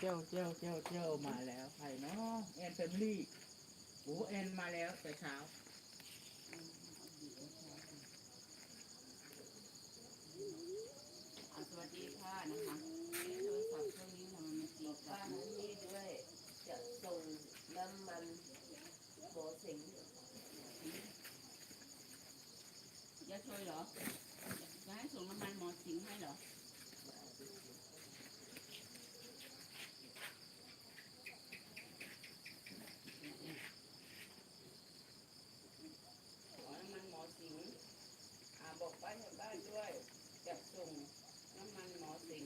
เจ้าเจ้าเจ้าเจ้ามาแล้วใครเนาะแอนแฟมิลี่โอ้แอนมาแล้วแต่เช้าสวัสดีค่ะนะคะโทรศัพท์เครื่องนี้ทำไมมันตีกลัป้านนี่ด้วยจะส่งน้ำมันหมอสิงห์ยาช่วยเหรอจะให้ส่งน้ำมันหมอสิงให้เหรอขอน้ำมันหมอสิงอ่าบอกป้าแถวบ้านด้วย จะส่งน้ำมันหมอสิง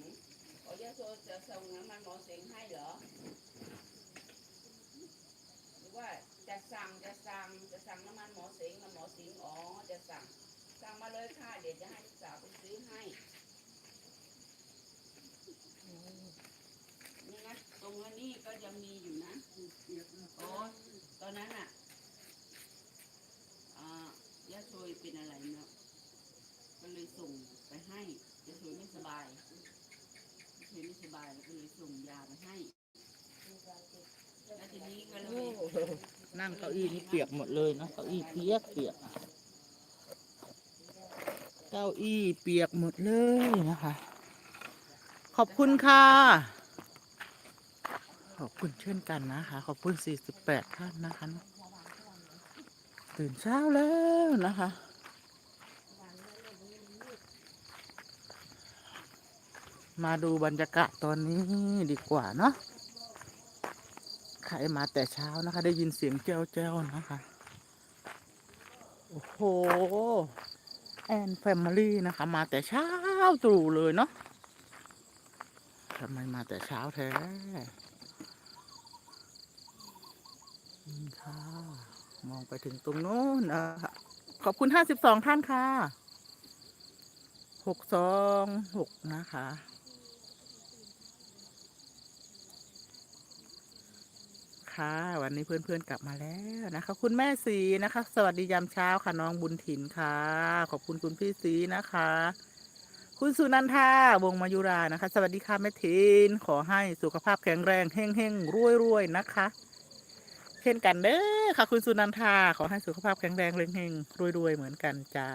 ขอยาโซจะส่งน้ำมันหมอสิงให้เหรอ หรือว่าจะสั่งจะสั่งจะสั่งน้ำมันหมอสิงกับหมอสิงอ๋อจะสั่ง สั่งมาเลยค่ะเดี๋ยวจะให้ลูกสาวไปซื้อให้นี่นะตรงนี้ก็ยังมีอยู่นะโอ้ตอนนั้นอะอ่ายาโชยเป็นอะไรเนาะก็เลยส่งไปให้ยาโชยไม่สบาย ยาโชยไม่สบายแล้วก็เลยส่งยาไปให้ แล้วทีนี้ก็เลย นั่งเก้าอี้นี่เปียกหมดเลยนะเก้าอี้เปียกเปียกเก้าอี้เปียกหมดเลยนะคะ ขอบคุณค่ะ ขอบคุณเช่นกันนะคะ ขอบคุณ 48 ท่านนะคะ ตื่นเช้าแล้วนะคะ มาดูบรรยากาศตอนนี้ดีกว่าเนาะใครมาแต่เช้านะคะ ได้ยินเสียงเจ้าเจ้าๆนะคะ โอ้โห แอนแฟมิลี่นะคะ มาแต่เช้าตรู่เลยเนาะทำไมมาแต่เช้าแท้ค่ะมองไปถึงตรงโน้นนะคะขอบคุณห้าสิบสองท่านค่ะหกสองหกนะคะ คะ วันนี้เพื่อนๆกลับมาแล้วนะคะ คุณแม่สีนะคะ สวัสดียามเช้าค่ะน้องบุญถินค่ะ ขอบคุณคุณพี่สีนะคะ คุณสุนันทาวงมายุรานะคะ สวัสดีค่ะแม่ถินขอให้สุขภาพแข็งแรงเฮงเฮงรวยรวยๆนะคะ เช่นกันเด้อค่ะ คุณสุนันทาขอให้สุขภาพแข็งแรงเฮงเฮงรวยรวยๆเหมือนกันจ้า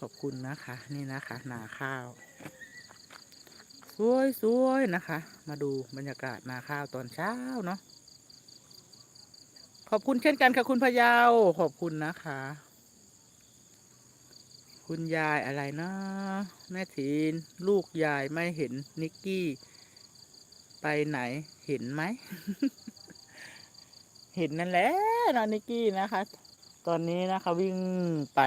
ขอบคุณนะคะ นี่นะคะ นาข้าว สวยสวยๆนะคะ มาดูบรรยากาศนาข้าวตอนเช้าเนาะขอบคุณเช่นกันค่ะคุณพยาวขอบคุณนะคะ คุณยายอะไรนะแม่ทีนลูกยายไม่เห็นนิกกี้ ไปไหนเห็นไหม เห็นนั่นแหละนะนิกกี้นะคะ ตอนนี้นะคะวิ่งไป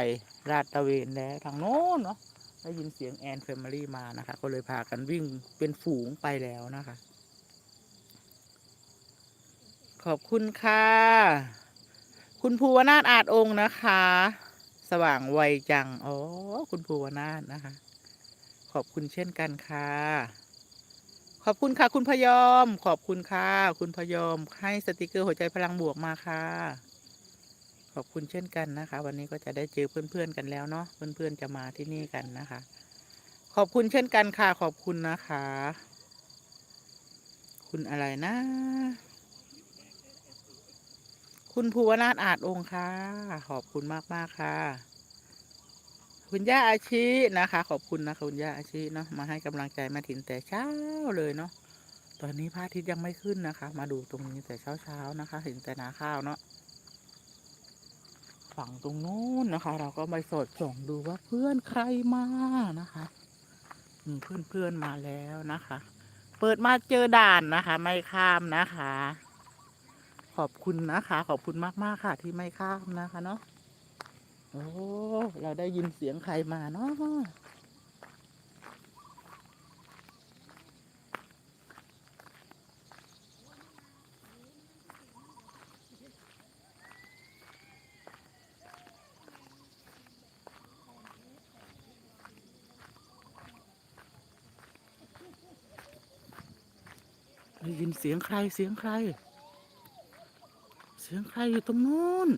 ลาดตะเวนแล้วทางโน้นเนาะ ได้ยินเสียงแอนแฟมิลี่มานะคะ ก็เลยพากันวิ่งเป็นฝูงไปแล้วนะคะ ขอบคุณค่ะ คุณภูวนาถอาจองค์นะคะ สว่างไวจัง อ๋อ คุณภูวนาถนะคะ ขอบคุณเช่นกันค่ะ ขอบคุณค่ะ คุณพยอม ขอบคุณค่ะ คุณพยอม ให้สติกเกอร์หัวใจพลังบวกมาค่ะ ขอบคุณเช่นกันนะคะ วันนี้ก็จะได้เจอเพื่อนๆกันแล้วเนาะเพื่อนๆจะมาที่นี่กันนะคะ ขอบคุณเช่นกันค่ะ ขอบคุณนะคะ คุณอะไรนะ คุณภูวนาถอาจองค์ค่ะ ขอบคุณมากๆค่ะ คุณย่าอาชีนะคะ ขอบคุณนะคะคุณย่าอาชีเนาะมาให้กำลังใจมาถินแต่เช้าเลยเนาะตอนนี้พระอาทิตย์ยังไม่ขึ้นนะคะ มาดูตรงนี้แต่เช้าๆนะคะ เห็นแต่นาข้าวเนาะ ฝั่งตรงนู้นนะคะ เราก็ไปสอดส่องดูว่าเพื่อนใครมานะคะเพื่อนเพื่อนมาแล้วนะคะ เปิดมาเจอด่านนะคะ ไม่ข้ามนะคะ ขอบคุณนะคะ ขอบคุณมากๆค่ะ ที่ไม่ข้ามนะคะเนาะโอ้เราได้ยินเสียงใครมาเนาะ ได้ยินเสียงใครเสียงใคร เสียงใครอยู่ตรงนู้น